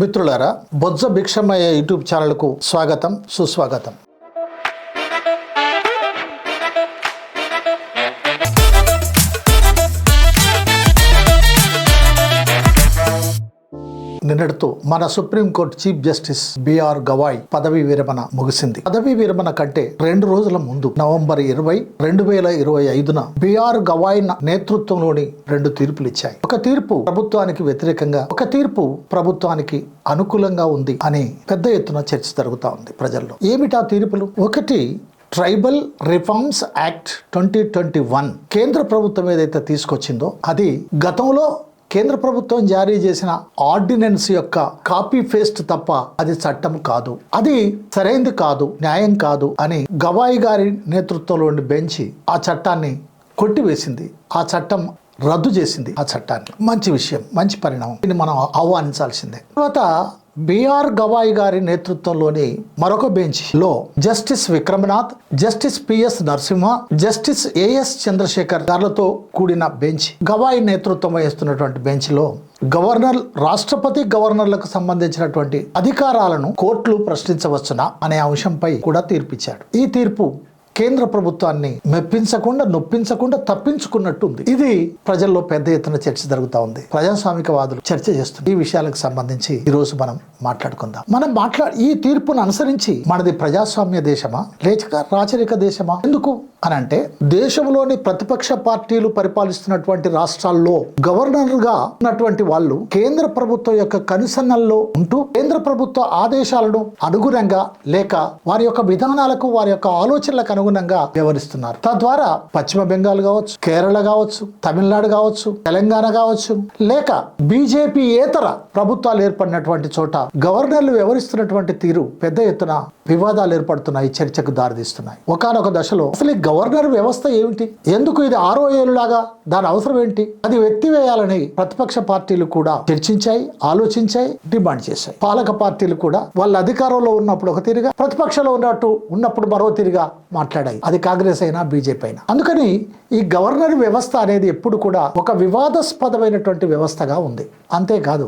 మిత్రులారా బొజ్జ భిక్షమయ్య యూట్యూబ్ ఛానల్కు స్వాగతం సుస్వాగతం. నిన్నటితో మన supreme court chief justice B R Gavai పదవి విరమణ ముగిసింది. పదవి విరమణ కంటే రెండు రోజుల ముందు నవంబర్ ఇరవై రెండు వేల ఇరవై ఐదున బిఆర్ గవాయ్ నేతృత్వంలోని రెండు తీర్పులు ఇచ్చాయి ఒక తీర్పు ప్రభుత్వానికి వ్యతిరేకంగా ఒక తీర్పు ప్రభుత్వానికి అనుకూలంగా ఉంది అని పెద్ద ఎత్తున చర్చ జరుగుతూ ఉంది ప్రజల్లో. ఏమిటా తీర్పులు? ఒకటి tribal reforms act twenty twenty one కేంద్ర ప్రభుత్వం ఏదైతే తీసుకొచ్చిందో అది గతంలో కేంద్ర ప్రభుత్వం జారీ చేసిన ఆర్డినెన్స్ యొక్క కాపీ పేస్ట్ తప్ప అది చట్టం కాదు. అది సరైంది కాదు న్యాయం కాదు అని గవాయి గారి నేతృత్వంలోని బెంచ్ ఆ చట్టాన్ని కొట్టివేసింది. ఆ చట్టం రద్దు చేసింది ఆ చట్టాన్ని. మంచి విషయం మంచి పరిణామం. దీన్ని మనం ఆహ్వానించాల్సిందే. తర్వాత బిఆర్ గవాయి గారి నేతృత్వంలోని మరొక బెంచ్లో justice Vikramnath justice P S Narasimha justice A S Chandrasekhar గారులతో కూడిన బెంచ్. గవాయి నేతృత్వం వహిస్తున్నటువంటి బెంచ్లో గవర్నర్ రాష్ట్రపతి గవర్నర్లకు సంబంధించినటువంటి అధికారాలను కోర్టులు ప్రశ్నించవచ్చునా అనే అంశంపై కూడా తీర్పిచ్చాడు. ఈ తీర్పు కేంద్ర ప్రభుత్వాన్ని మెప్పించకుండా నొప్పించకుండా తప్పించుకున్నట్టుంది. ఇది ప్రజల్లో పెద్ద ఎత్తున చర్చ జరుగుతూ ఉంది. ప్రజాస్వామికవాదులు చర్చ చేస్తుంది ఈ విషయాలకు సంబంధించి ఈ రోజు మనం మాట్లాడుకుందాం. మనం మాట్లా ఈ తీర్పును అనుసరించి మనది ప్రజాస్వామ్య దేశమా? లేక రాచరిక దేశమా? ఎందుకు అని అంటే దేశంలోని ప్రతిపక్ష పార్టీలు పరిపాలిస్తున్నటువంటి రాష్ట్రాల్లో గవర్నర్గా ఉన్నటువంటి వాళ్ళు కేంద్ర ప్రభుత్వం యొక్క కనుసన్నల్లో ఉంటూ కేంద్ర ప్రభుత్వ ఆదేశాలను అనుగుణంగా లేక వారి యొక్క విధానాలకు వారి యొక్క ఆలోచనలకు అనుగుణంగా వ్యవహరిస్తున్నారు. తద్వారా పశ్చిమ బెంగాల్ కావచ్చు కేరళ కావచ్చు తమిళనాడు కావచ్చు తెలంగాణ కావచ్చు లేక బీజేపీ ఏతర ప్రభుత్వాలు ఏర్పడినటువంటి చోట గవర్నర్లు వ్యవహరిస్తున్నటువంటి తీరు పెద్ద ఎత్తున వివాదాలు ఏర్పడుతున్నాయి చర్చకు దారితీస్తున్నాయి. ఒకనొక దశలో అసలు ఈ గవర్నర్ వ్యవస్థ ఏమిటి? ఎందుకు ఇది ఆరో ఏళ్ళులాగా దాని అవసరం ఏంటి? అది ఎత్తివేయాలని ప్రతిపక్ష పార్టీలు కూడా చర్చించాయి ఆలోచించాయి డిమాండ్ చేశాయి. పాలక పార్టీలు కూడా వాళ్ళ అధికారంలో ఉన్నప్పుడు ఒక తీరుగా ప్రతిపక్షంలో ఉన్నట్టు ఉన్నప్పుడు మరో తీరుగా మాట్లాడాయి. అది కాంగ్రెస్ అయినా బీజేపీ అయినా. అందుకని ఈ గవర్నర్ వ్యవస్థ అనేది ఎప్పుడు కూడా ఒక వివాదాస్పదమైనటువంటి వ్యవస్థగా ఉంది. అంతేకాదు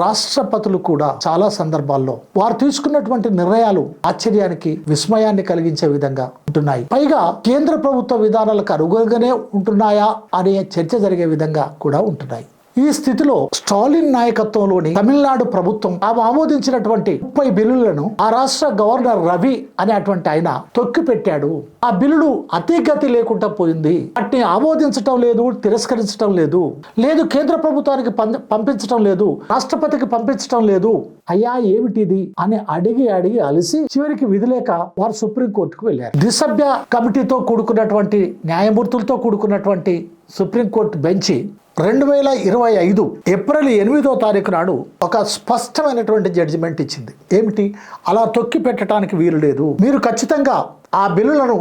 రాష్ట్రపతులు కూడా చాలా సందర్భాల్లో వారు తీసుకున్నటువంటి నిర్ణయాలు ఆశ్చర్యానికి విస్మయాన్ని కలిగించే విధంగా ఉంటున్నాయి. పైగా కేంద్ర ప్రభుత్వ విధానాలకు అనుగుణంగానే ఉంటున్నాయా అనే చర్చ జరిగే విధంగా కూడా ఉంటున్నాయి. ఈ స్థితిలో స్టాలిన్ నాయకత్వంలోని తమిళనాడు ప్రభుత్వం తాము ఆమోదించినటువంటి ముప్పై బిల్లులను ఆ రాష్ట్ర గవర్నర్ రవి అనేటువంటి ఆయన తొక్కి పెట్టాడు ఆ బిల్లులు అతిగతి లేకుండా పోయింది. వాటిని ఆమోదించటం లేదు తిరస్కరించడం లేదు. లేదు కేంద్ర ప్రభుత్వానికి పం- పంపించడం లేదు రాష్ట్రపతికి పంపించడం లేదు. అయ్యా ఏమిటిది? అని అడిగి అడిగి అలిసి చివరికి విధిలేక వారు సుప్రీంకోర్టుకు వెళ్ళారు. ద్విసభ్య కమిటీతో కూడుకున్నటువంటి న్యాయమూర్తులతో కూడుకున్నటువంటి సుప్రీంకోర్టు బెంచి రెండు వేల ఇరవై ఐదు ఏప్రిల్ ఎనిమిదో తారీఖు నాడు ఒక స్పష్టమైనటువంటి జడ్జిమెంట్ ఇచ్చింది. ఏమిటి? అలా తొక్కి పెట్టడానికి వీలు లేదు. మీరు ఖచ్చితంగా ఆ బిల్లులను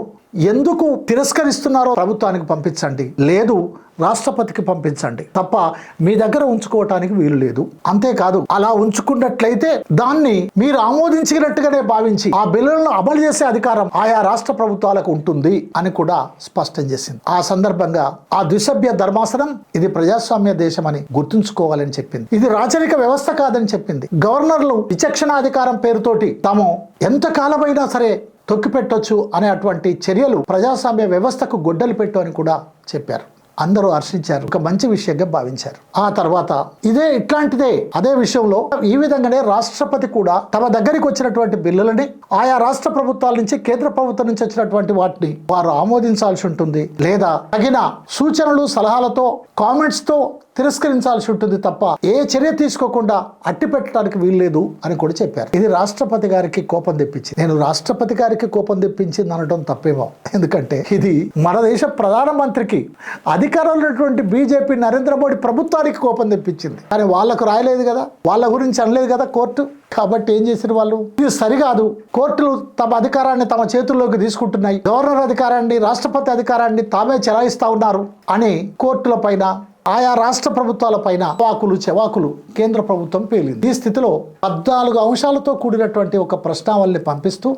ఎందుకు తిరస్కరిస్తున్నారో ప్రభుత్వానికి పంపించండి. లేదు రాష్ట్రపతికి పంపించండి. తప్ప మీ దగ్గర ఉంచుకోవటానికి వీలు లేదు. అంతేకాదు అలా ఉంచుకున్నట్లయితే దాన్ని మీరు ఆమోదించినట్టుగానే భావించి ఆ బిల్లులను అమలు చేసే అధికారం ఆయా రాష్ట్ర ప్రభుత్వాలకు ఉంటుంది అని కూడా స్పష్టం చేసింది. ఆ సందర్భంగా ఆ ద్విసభ్య ధర్మాసనం ఇది ప్రజాస్వామ్య దేశం అని గుర్తుంచుకోవాలని చెప్పింది. ఇది రాచరిక వ్యవస్థ కాదని చెప్పింది. గవర్నర్లు విచక్షణాధికారం పేరుతోటి తాము ఎంత కాలమైనా సరే తొక్కిపెట్టొచ్చు అనేటువంటి చర్యలు ప్రజాస్వామ్య వ్యవస్థకు గొడ్డలు పెట్టు అని కూడా చెప్పారు. అందరూ హర్షించారు. ఒక మంచి విషయంగా భావించారు. ఆ తర్వాత ఇదే ఇట్లాంటిదే అదే విషయంలో ఈ విధంగానే రాష్ట్రపతి కూడా తమ దగ్గరికి వచ్చినటువంటి బిల్లులని ఆయా రాష్ట్ర ప్రభుత్వాల నుంచి కేంద్ర ప్రభుత్వం నుంచి వచ్చినటువంటి వాటిని వారు ఆమోదించాల్సి ఉంటుంది. లేదా తగిన సూచనలు సలహాలతో కామెంట్స్తో తిరస్కరించాల్సి ఉంటుంది తప్ప ఏ చర్య తీసుకోకుండా అట్టి పెట్టడానికి వీల్లేదు అని కూడా చెప్పారు. ఇది రాష్ట్రపతి గారికి కోపం తెప్పించింది. నేను రాష్ట్రపతి గారికి కోపం తెప్పించింది అనడం తప్పేమో. ఎందుకంటే ఇది మన దేశ ప్రధానమంత్రికి అధికారంలో ఉన్నటువంటి బీజేపీ నరేంద్ర మోడీ ప్రభుత్వానికి కోపం తెప్పించింది. కానీ వాళ్ళకు రాయలేదు కదా. వాళ్ళ గురించి అనలేదు కదా కోర్టు. కాబట్టి ఏం చేసిన వాళ్ళు? ఇది సరికాదు. కోర్టులు తమ అధికారాన్ని తమ చేతుల్లోకి తీసుకుంటున్నాయి. గవర్నర్ అధికారాన్ని రాష్ట్రపతి అధికారాన్ని తామే చెలాయిస్తా ఉన్నారు అని కోర్టుల పైన ఆయా రాష్ట్ర ప్రభుత్వాల పైన వాకులు చెవాకులు కేంద్ర ప్రభుత్వం పేలింది. ఈ స్థితిలో పద్నాలుగు అంశాలతో కూడినటువంటి ఒక ప్రశ్నావళిని పంపిస్తూ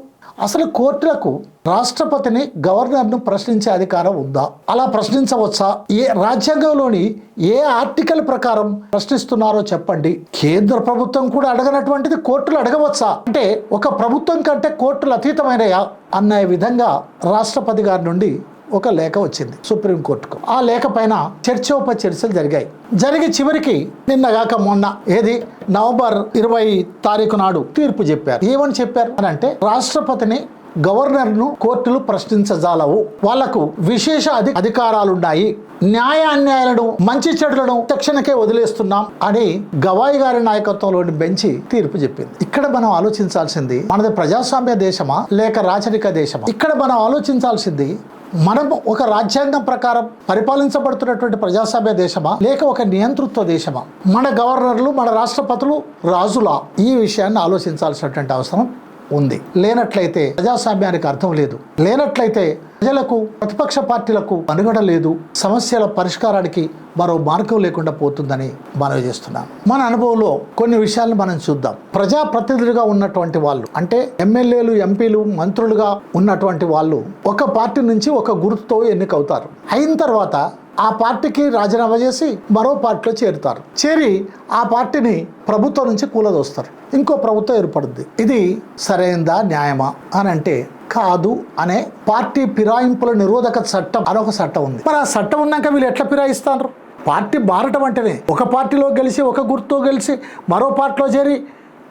అసలు కోర్టులకు రాష్ట్రపతిని గవర్నర్ను ప్రశ్నించే అధికారం ఉందా? అలా ప్రశ్నించవచ్చా? ఏ రాజ్యాంగంలోని ఏ ఆర్టికల్ ప్రకారం ప్రశ్నిస్తున్నారో చెప్పండి. కేంద్ర ప్రభుత్వం కూడా అడగనటువంటిది కోర్టులు అడగవచ్చా? అంటే ఒక ప్రభుత్వం కంటే కోర్టులు అతీతమైనయా? అన్న విధంగా రాష్ట్రపతి గారి నుండి ఒక లేఖ వచ్చింది సుప్రీంకోర్టుకు. ఆ లేఖ పైన చర్చోప చర్చలు జరిగాయి. జరిగి చివరికి నిన్నగాక మొన్న ఏది? నవంబర్ ఇరవై తారీఖు నాడు తీర్పు చెప్పారు. ఏమని చెప్పారు? అని అంటే రాష్ట్రపతిని గవర్నర్ను కోర్టులు ప్రశ్నించజాలవు. వాళ్ళకు విశేష అధి అధికారాలున్నాయి న్యాయ అన్యాయాలను మంచి చెడులను తక్షణకే వదిలేస్తున్నాం అని గవాయి గారి నాయకత్వంలోని బెంచి తీర్పు చెప్పింది. ఇక్కడ మనం ఆలోచించాల్సింది మనది ప్రజాస్వామ్య దేశమా? లేక రాచరిక దేశమా? ఇక్కడ మనం ఆలోచించాల్సింది మనం ఒక రాజ్యాంగం ప్రకారం పరిపాలించబడుతున్నటువంటి ప్రజాస్వామ్య దేశమా? లేక ఒక నియంతృత్వ దేశమా? మన గవర్నర్లు మన రాష్ట్రపతులు రాజులా ఈ విషయాన్ని ఆలోచించాల్సినటువంటి అవసరం ఉంది. లేనట్లయితే ప్రజాస్వామ్యానికి అర్థం లేదు. లేనట్లయితే ప్రజలకు ప్రతిపక్ష పార్టీలకు మనుగడ లేదు. సమస్యల పరిష్కారానికి మరో మార్గం లేకుండా పోతుందని మనవి చేస్తున్నాను మన అనుభవంలో కొన్ని విషయాలను మనం చూద్దాం. ప్రజా ప్రతినిధులుగా ఉన్నటువంటి వాళ్ళు అంటే ఎమ్మెల్యేలు ఎంపీలు మంత్రులుగా ఉన్నటువంటి వాళ్ళు ఒక పార్టీ నుంచి ఒక గుర్తుతో ఎన్నికవుతారు. అయిన తర్వాత ఆ పార్టీకి రాజీనామా చేసి మరో పార్టీలో చేరుతారు. చేరి ఆ పార్టీని ప్రభుత్వం నుంచి కూలదోస్తారు. ఇంకో ప్రభుత్వం ఏర్పడుద్ది. ఇది సరైనదా న్యాయమా అని అంటే కాదు అనే పార్టీ ఫిరాయింపుల నిరోధక చట్టం అనొక చట్టం ఉంది. మరి ఆ చట్టం ఉన్నాక వీళ్ళు ఎట్లా ఫిరాయిస్తారు పార్టీ మారటం అంటేనే ఒక పార్టీలో గెలిచి ఒక గుర్తుతో గెలిచి మరో పార్టీలో చేరి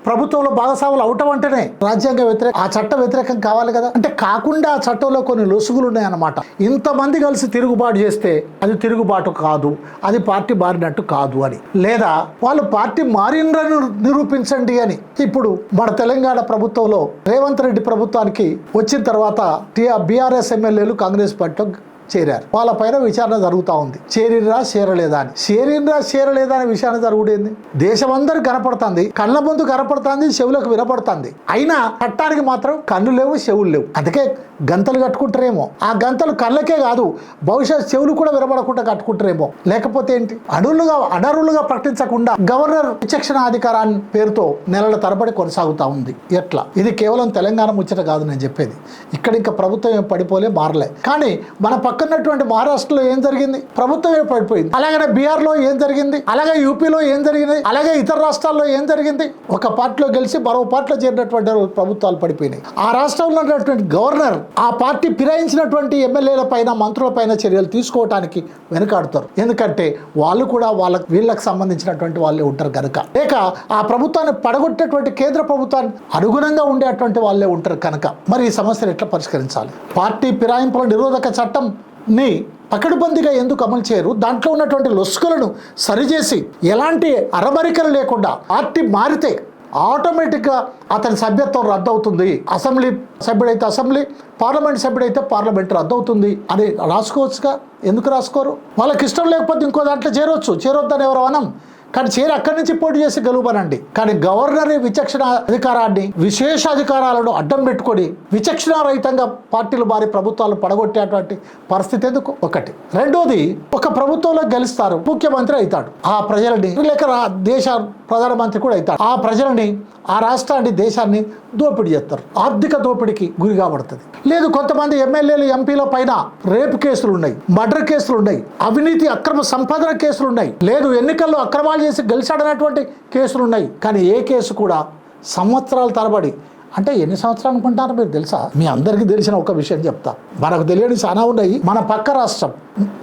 ప్రభుత్వంలో భాగస్వాములు అవటం అంటేనే రాజ్యాంగ వ్యతిరేక ఆ చట్ట వ్యతిరేకం కావాలి కదా. అంటే కాకుండా ఆ చట్టంలో కొన్ని లొసుగులు ఉన్నాయన్నమాట. ఇంతమంది కలిసి తిరుగుబాటు చేస్తే అది తిరుగుబాటు కాదు. అది పార్టీ మారినట్టు కాదు అని. లేదా వాళ్ళు పార్టీ మారినని నిరూపించండి అని. ఇప్పుడు మన తెలంగాణ ప్రభుత్వంలో రేవంత్ రెడ్డి ప్రభుత్వానికి వచ్చిన తర్వాత బీఆర్ఎస్ ఎమ్మెల్యేలు కాంగ్రెస్ పార్టీలో చేరారు. వాళ్ళ పైన విచారణ జరుగుతూ ఉంది. చేరినరా చేరలేదా అని. చేరినరా చేరలేదా అనే విచారణ జరుగుడేంది దేశమందరూ కనపడుతుంది. కళ్ళ ముందు కనపడుతుంది చెవులకు వినపడుతుంది. అయినా చట్టానికి మాత్రం కన్ను లేవు చెవులు లేవు. అందుకే గంతలు కట్టుకుంటారేమో. ఆ గంతలు కళ్ళకే కాదు భవిష్యత్ చెవులు కూడా వినబడకుండా కట్టుకుంటారేమో. లేకపోతే ఏంటి? అడవులుగా అడరులుగా ప్రకటించకుండా గవర్నర్ విచక్షణ అధికారాన్ని పేరుతో నెలల తరబడి కొనసాగుతా ఉంది. ఎట్లా? ఇది కేవలం తెలంగాణ ముచ్చట కాదు నేను చెప్పేది. ఇక్కడ ఇంకా ప్రభుత్వం ఏం పడిపోలే మారలే. కానీ మన పక్కనటువంటి మహారాష్ట్రలో ఏం జరిగింది? ప్రభుత్వం ఏం పడిపోయింది? అలాగనే బీహార్లో ఏం జరిగింది? అలాగే యూపీలో ఏం జరిగింది? అలాగే ఇతర రాష్ట్రాల్లో ఏం జరిగింది? ఒక పార్టీలో గెలిచి మరో పార్టీలో చేరినటువంటి ప్రభుత్వాలు పడిపోయినాయి. ఆ రాష్ట్రంలో ఉన్నటువంటి గవర్నర్ ఆ పార్టీ ఫిరాయించినటువంటి ఎమ్మెల్యేల పైన మంత్రుల పైన చర్యలు తీసుకోవడానికి వెనుకాడుతారు. ఎందుకంటే వాళ్ళు కూడా వాళ్ళ వీళ్ళకి సంబంధించినటువంటి వాళ్ళే ఉంటారు కనుక లేక ఆ ప్రభుత్వాన్ని పడగొట్టేటువంటి కేంద్ర ప్రభుత్వాన్ని అనుగుణంగా ఉండేటువంటి వాళ్ళే ఉంటారు కనుక. మరి ఈ సమస్యను ఎట్లా పరిష్కరించాలి? పార్టీ ఫిరాయింపుల నిరోధక చట్టం ని పకడ్బందీగా ఎందుకు అమలు చేయరు? దాంట్లో ఉన్నటువంటి లొసుకలను సరిచేసి ఎలాంటి అరమరికలు లేకుండా పార్టీ మారితే ఆటోమేటిక్గా అతని సభ్యత్వం రద్దవుతుంది. అసెంబ్లీ సభ్యుడైతే అసెంబ్లీ పార్లమెంట్ సభ్యుడైతే పార్లమెంట్ రద్దవుతుంది అని రాసుకోవచ్చుగా? ఎందుకు రాసుకోరు? వాళ్ళకి ఇష్టం లేకపోతే ఇంకో దాంట్లో చేరవచ్చు చేరొద్దని ఎవరు అనం? కానీ చీర అక్కడి నుంచి పోటీ చేసి గెలుపనండి కానీ గవర్నర్ విచక్షణ అధికారాన్ని విశేష అధికారాలను అడ్డం పెట్టుకొని విచక్షణ రహితంగా పార్టీలు మారి ప్రభుత్వాలు పడగొట్టేటువంటి పరిస్థితి ఎందుకు? ఒకటి. రెండోది ఒక ప్రభుత్వంలో గెలుస్తారు ముఖ్యమంత్రి అవుతాడు. ఆ ప్రజలని లేక దేశ ప్రధానమంత్రి కూడా అవుతాడు. ఆ ప్రజలని ఆ రాష్ట్రాన్ని దేశాన్ని దోపిడీ చేస్తారు. ఆర్థిక దోపిడీకి గురి కాబడుతుంది. లేదు కొంతమంది ఎమ్మెల్యేలు ఎంపీల పైన రేపు కేసులు ఉన్నాయి మర్డర్ కేసులు ఉన్నాయి అవినీతి అక్రమ సంపాదన కేసులు ఉన్నాయి లేదు ఎన్నికల్లో అక్రమాలు చేసి గెలిచాడనేటువంటి కేసులు ఉన్నాయి. కానీ ఏ కేసు కూడా సంవత్సరాల తరబడి అంటే ఎన్ని సంవత్సరాలు అనుకుంటారు మీరు తెలుసా? మీ అందరికీ తెలిసిన ఒక విషయం చెప్తా. మనకు తెలియని చాలా ఉన్నాయి. మన పక్క రాష్ట్రం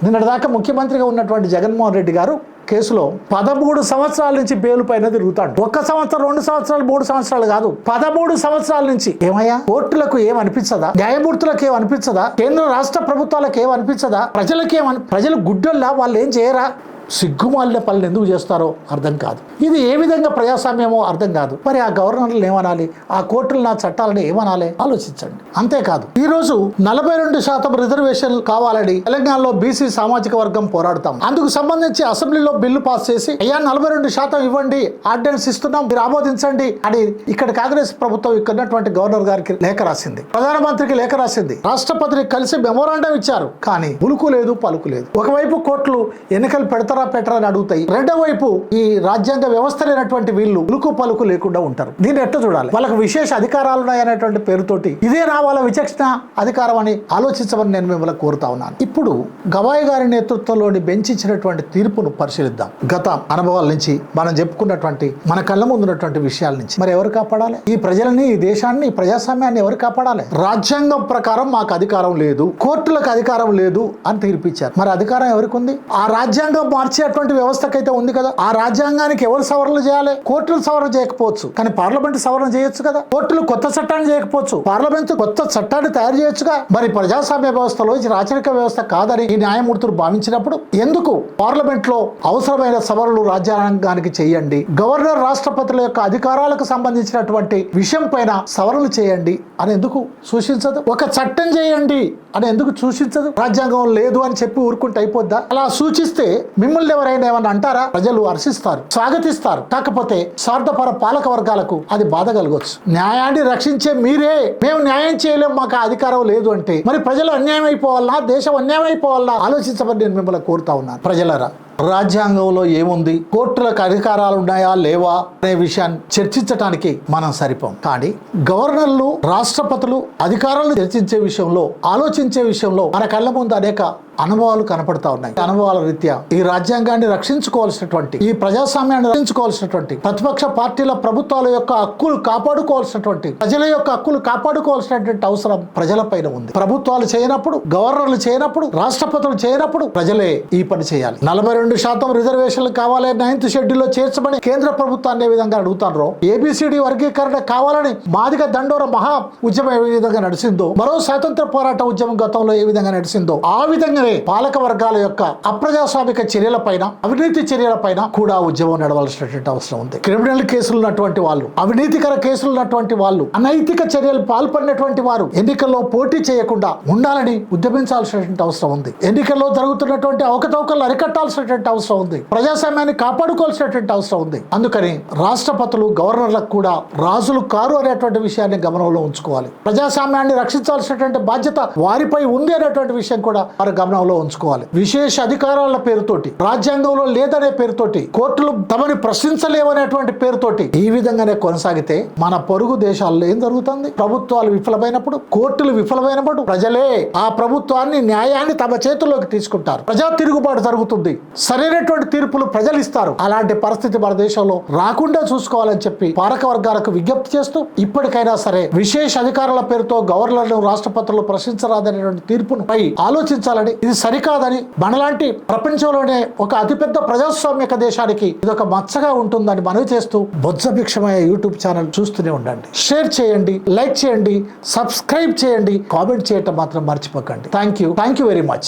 నిన్నటిదాకా ముఖ్యమంత్రిగా ఉన్నటువంటి జగన్మోహన్ రెడ్డి గారు కేసులో పదమూడు సంవత్సరాల నుంచి బెయిల్ పైన తిరుగుతాడు. ఒక్క సంవత్సరం రెండు సంవత్సరాలు మూడు సంవత్సరాలు కాదు. పదమూడు సంవత్సరాల నుంచి ఏమయ్యా? కోర్టులకు ఏం అనిపించదా? న్యాయమూర్తులకు ఏం అనిపించదా? కేంద్ర రాష్ట్ర ప్రభుత్వాలకు ఏమనిపించదా అనిపించదా? ప్రజలకు ఏమని ప్రజలు గుడ్డల్లా? వాళ్ళు ఏం చేయరా? సిగ్గుమాలిన పనులు ఎందుకు చేస్తారో అర్థం కాదు. ఇది ఏ విధంగా ప్రజాస్వామ్యమో అర్థం కాదు. మరి ఆ గవర్నర్లు ఏమనాలి? ఆ కోర్టులు నా చట్టాలని ఏమనాలి? ఆలోచించండి. అంతేకాదు ఈ రోజు నలభై రెండు శాతం రిజర్వేషన్ కావాలని తెలంగాణలో బీసీ సామాజిక వర్గం పోరాడతాం. అందుకు సంబంధించి అసెంబ్లీలో బిల్లు పాస్ చేసి అయ్యా నలభై రెండు శాతం ఇవ్వండి ఆర్డినెన్స్ ఇస్తున్నాం మీరు ఆమోదించండి అని ఇక్కడ కాంగ్రెస్ ప్రభుత్వం ఇక్కడ ఉన్నటువంటి గవర్నర్ గారికి లేఖ రాసింది. ప్రధానమంత్రికి లేఖ రాసింది. రాష్ట్రపతిని కలిసి మెమోరాండం ఇచ్చారు. కానీ ఉలుకు లేదు పలుకు లేదు. ఒకవైపు కోర్టులు ఎన్నికలు పెడతారు పెట్టరా పెట్టరా అని అడుగుతాయి. రెండో వైపు ఈ రాజ్యాంగ వ్యవస్థ లేనటువంటి వీళ్ళు ఉలుకు పలుకు లేకుండా ఉంటారు. దీన్ని ఎట్లా చూడాలి? వాళ్ళకి విశేష అధికారాలు ఉన్నాయనేటువంటి పేరుతోటి ఇదే నా వాళ్ళ విచక్షణ అధికారం అని ఆలోచించమని నేను మిమ్మల్ని కోరుతా ఉన్నాను. ఇప్పుడు గవాయి గారి నేతృత్వంలోని బెంచ్ ఇచ్చినటువంటి తీర్పును పరిశీలిద్దాం. గత అనుభవాల నుంచి మనం చెప్పుకున్నటువంటి మన కళ్ళ ముందున్నటువంటి విషయాల నుంచి. మరి ఎవరు కాపాడాలి? ఈ ప్రజలని ఈ దేశాన్ని ప్రజాస్వామ్యాన్ని ఎవరు కాపాడాలి? రాజ్యాంగం ప్రకారం మాకు అధికారం లేదు కోర్టులకు అధికారం లేదు అని తీర్పిచ్చారు. మరి అధికారం ఎవరికి ఉంది? ఆ రాజ్యాంగం మార్చేటువంటి వ్యవస్థకైతే ఉంది కదా. ఆ రాజ్యాంగానికి ఎవరు సవరణలు చేయాలి? కోర్టులు సవరణ చేయకపోవచ్చు. కానీ పార్లమెంట్ సవరణ చేయొచ్చు కదా. కోర్టులు కొత్త చట్టాన్ని చేయకపోవచ్చు. పార్లమెంట్ కొత్త చట్టాన్ని తయారు చేయొచ్చుగా. మరి ప్రజాస్వామ్య వ్యవస్థలో ఇది రాచరిక వ్యవస్థ కాదని ఈ న్యాయమూర్తులు భావించినప్పుడు ఎందుకు పార్లమెంట్లో అవసరమైన సవరణలు రాజ్యాంగానికి చేయండి? గవర్నర్ రాష్ట్రపతుల యొక్క అధికారాలకు సంబంధించినటువంటి విషయం పైన సవరణలు చేయండి అని ఎందుకు సూచించదు? ఒక చట్టం చేయండి అని ఎందుకు సూచించదు? రాజ్యాంగం లేదు అని చెప్పి ఊరుకుంటే అయిపోద్దా? అలా సూచిస్తే మిమ్మల్ని ఎవరైనా ఏమన్నా అంటారా? ప్రజలు హర్షిస్తారు స్వాగతిస్తారు. కాకపోతే స్వార్థపర పాలక వర్గాలకు అది బాధ కలగవచ్చు న్యాయాన్ని రక్షించే మీరే. మేము న్యాయం చేయలేం మాకు అధికారం లేదు అంటే. మరి ప్రజలు అన్యాయం అయిపోవాలన్నా దేశం అన్యాయం అయిపోవాలన్నా ఆలోచించమని నేను మిమ్మల్ని కోరుతా ఉన్నాను. ప్రజలరా రాజ్యాంగంలో ఏముంది? కోర్టులకు అధికారాలు ఉన్నాయా లేవా అనే విషయాన్ని చర్చించడానికి మనం సరిపోం. కానీ గవర్నర్లు రాష్ట్రపతులు అధికారాలను చర్చించే విషయంలో ఆలోచించే విషయంలో మన కళ్ళ ముందు అనేక అనుభవాలు కనపడతా ఉన్నాయి. అనుభవాల రీత్యా ఈ రాజ్యాంగాన్ని రక్షించుకోవాల్సినటువంటి ఈ ప్రజాస్వామ్యాన్ని రక్షించుకోవాల్సినటువంటి ప్రతిపక్ష పార్టీల ప్రభుత్వాల యొక్క హక్కులు కాపాడుకోవాల్సినటువంటి ప్రజల యొక్క హక్కులు కాపాడుకోవాల్సినటువంటి అవసరం ప్రజలపైన ఉంది. ప్రభుత్వాలు చేయనప్పుడు గవర్నర్లు చేయనప్పుడు రాష్ట్రపతులు చేయనప్పుడు ప్రజలే ఈ పని చేయాలి. నలభై రెండు రెండు శాతం రిజర్వేషన్లు కావాలి నైన్త్ షెడ్యూల్లో చేర్చమని కేంద్ర ప్రభుత్వాన్ని ఏ విధంగా అడుగుతారో ఏబిసిడి వర్గీకరణ కావాలని మాదిగ దండోర మహా ఉద్యమం ఏ విధంగా నడిచిందో? మరో స్వాతంత్ర పోరాట ఉద్యమం గతంలో ఏ విధంగా నడిచిందో? ఆ విధంగానే పాలక వర్గాల యొక్క అప్రజాస్వామిక చర్యలపైన అవినీతి చర్యలపైన కూడా ఉద్యమం నడవలసినటువంటి అవసరం ఉంది. క్రిమినల్ కేసులు ఉన్నటువంటి వాళ్ళు అవినీతికర కేసులు ఉన్నటువంటి వాళ్ళు అనైతిక చర్యలు పాల్పడినటువంటి వారు ఎన్నికల్లో పోటీ చేయకుండా ఉండాలని ఉద్యమించాల్సినటువంటి అవసరం ఉంది. ఎన్నికల్లో జరుగుతున్నటువంటి అవకతవకలు అరికట్టాల్సినటువంటి అవసరం ఉంది. ప్రజాస్వామ్యాన్ని కాపాడుకోవాల్సినటువంటి అవసరం ఉంది. అందుకని రాష్ట్రపతులు గవర్నర్లకు కూడా రాజులు కారు అనేటువంటి విషయాన్ని గమనంలో ఉంచుకోవాలి. ప్రజాస్వామ్యాన్ని రక్షించాల్సినటువంటి బాధ్యత వారిపై ఉంది అనేటువంటి విషయం కూడా వారు గమనంలో ఉంచుకోవాలి. విశేష అధికారాల పేరుతోటి రాజ్యాంగంలో లేదనే పేరుతోటి కోర్టులు తమని ప్రశ్నించలేవనేటువంటి పేరుతోటి ఈ విధంగానే కొనసాగితే మన పొరుగు దేశాల్లో ఏం జరుగుతుంది? ప్రభుత్వాలు విఫలమైనప్పుడు కోర్టులు విఫలమైనప్పుడు ప్రజలే ఆ ప్రభుత్వాన్ని న్యాయాన్ని తమ చేతుల్లోకి తీసుకుంటారు. ప్రజా తిరుగుబాటు జరుగుతుంది. సరైనటువంటి తీర్పులు ప్రజలు ఇస్తారు. అలాంటి పరిస్థితి మన దేశంలో రాకుండా చూసుకోవాలని చెప్పి పాలక వర్గాలకు విజ్ఞప్తి చేస్తూ ఇప్పటికైనా సరే విశేష అధికారుల పేరుతో గవర్నర్లు రాష్ట్రపతులు ప్రశ్నించరాదనేటువంటి తీర్పును పై ఆలోచించాలని ఇది సరికాదని మనలాంటి ప్రపంచంలోనే ఒక అతిపెద్ద ప్రజాస్వామ్యక దేశానికి ఇది ఒక మచ్చగా ఉంటుందని మనవి చేస్తూ బొజ్జ భిక్షమయ్యే యూట్యూబ్ ఛానల్ చూస్తూనే ఉండండి. షేర్ చేయండి లైక్ చేయండి సబ్స్క్రైబ్ చేయండి కామెంట్ చేయటం మాత్రం మర్చిపోకండి. Thank you. Thank you very much.